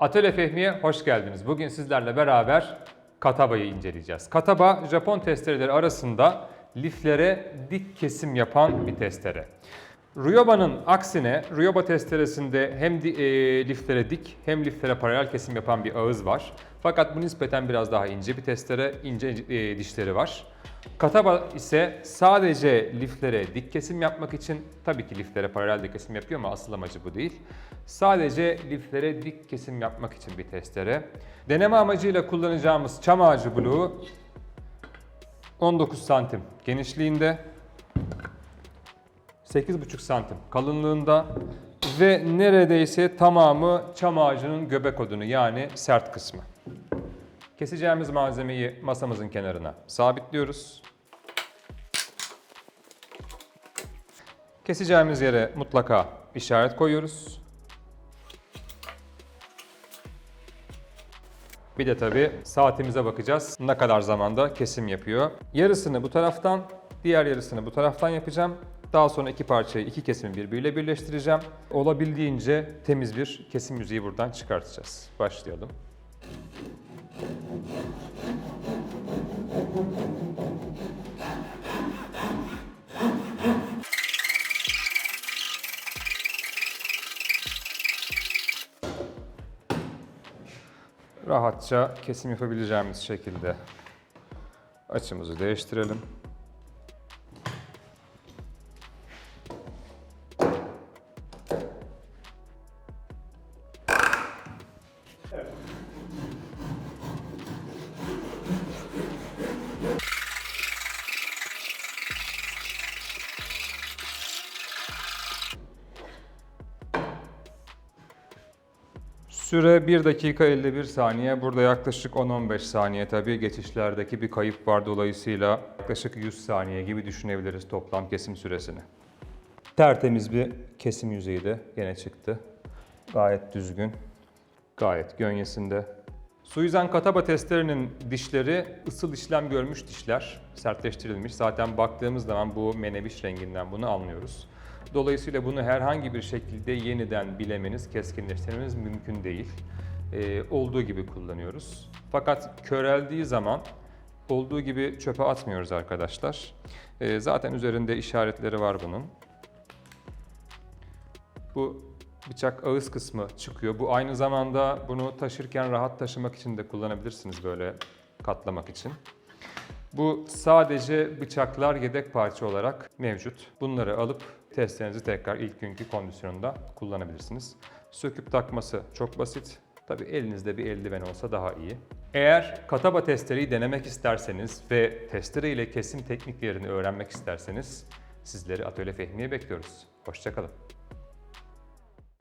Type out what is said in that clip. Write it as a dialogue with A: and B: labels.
A: Atölye Fehmi'ye hoş geldiniz. Bugün sizlerle beraber Kataba'yı inceleyeceğiz. Kataba, Japon testereleri arasında liflere dik kesim yapan bir testere. Ryoba'nın aksine Ryoba testeresinde hem e, liflere dik hem liflere paralel kesim yapan bir ağız var. Fakat bu nispeten biraz daha ince bir testere, ince e, dişleri var. Kataba ise sadece liflere dik kesim yapmak için, tabii ki liflere paralel dik kesim yapıyor ama asıl amacı bu değil. Sadece liflere dik kesim yapmak için bir testere. Deneme amacıyla kullanacağımız çam ağacı bloğu 19 santim genişliğinde, 8,5 santim kalınlığında ve neredeyse tamamı çam ağacının göbek odunu yani sert kısmı. Keseceğimiz malzemeyi masamızın kenarına sabitliyoruz. Keseceğimiz yere mutlaka işaret koyuyoruz. Bir de tabi saatimize bakacağız. Ne kadar zamanda kesim yapıyor. Yarısını bu taraftan, diğer yarısını bu taraftan yapacağım. Daha sonra iki parçayı, iki kesimi birbiriyle birleştireceğim. Olabildiğince temiz bir kesim yüzeyi buradan çıkartacağız. Başlayalım. Rahatça kesim yapabileceğimiz şekilde açımızı değiştirelim. Süre 1 dakika 51 saniye. Burada yaklaşık 10-15 saniye tabii geçişlerdeki bir kayıp var dolayısıyla yaklaşık 100 saniye gibi düşünebiliriz toplam kesim süresini. Tertemiz bir kesim yüzeyi de gene çıktı. Gayet düzgün, gayet gönyesinde. Suizan Kataba testlerinin dişleri ısıl işlem görmüş dişler, sertleştirilmiş. Zaten baktığımız zaman bu meneviş renginden bunu anlıyoruz. Dolayısıyla bunu herhangi bir şekilde yeniden bilemeniz, keskinleştirmeniz mümkün değil. Ee, olduğu gibi kullanıyoruz. Fakat köreldiği zaman olduğu gibi çöpe atmıyoruz arkadaşlar. Ee, zaten üzerinde işaretleri var bunun. Bu bıçak ağız kısmı çıkıyor. Bu aynı zamanda bunu taşırken rahat taşımak için de kullanabilirsiniz böyle katlamak için. Bu sadece bıçaklar yedek parça olarak mevcut. Bunları alıp testlerinizi tekrar ilk günkü kondisyonunda kullanabilirsiniz. Söküp takması çok basit. Tabi elinizde bir eldiven olsa daha iyi. Eğer kataba testereyi denemek isterseniz ve testere ile kesim tekniklerini öğrenmek isterseniz sizleri Atölye Fehmi'ye bekliyoruz. Hoşçakalın.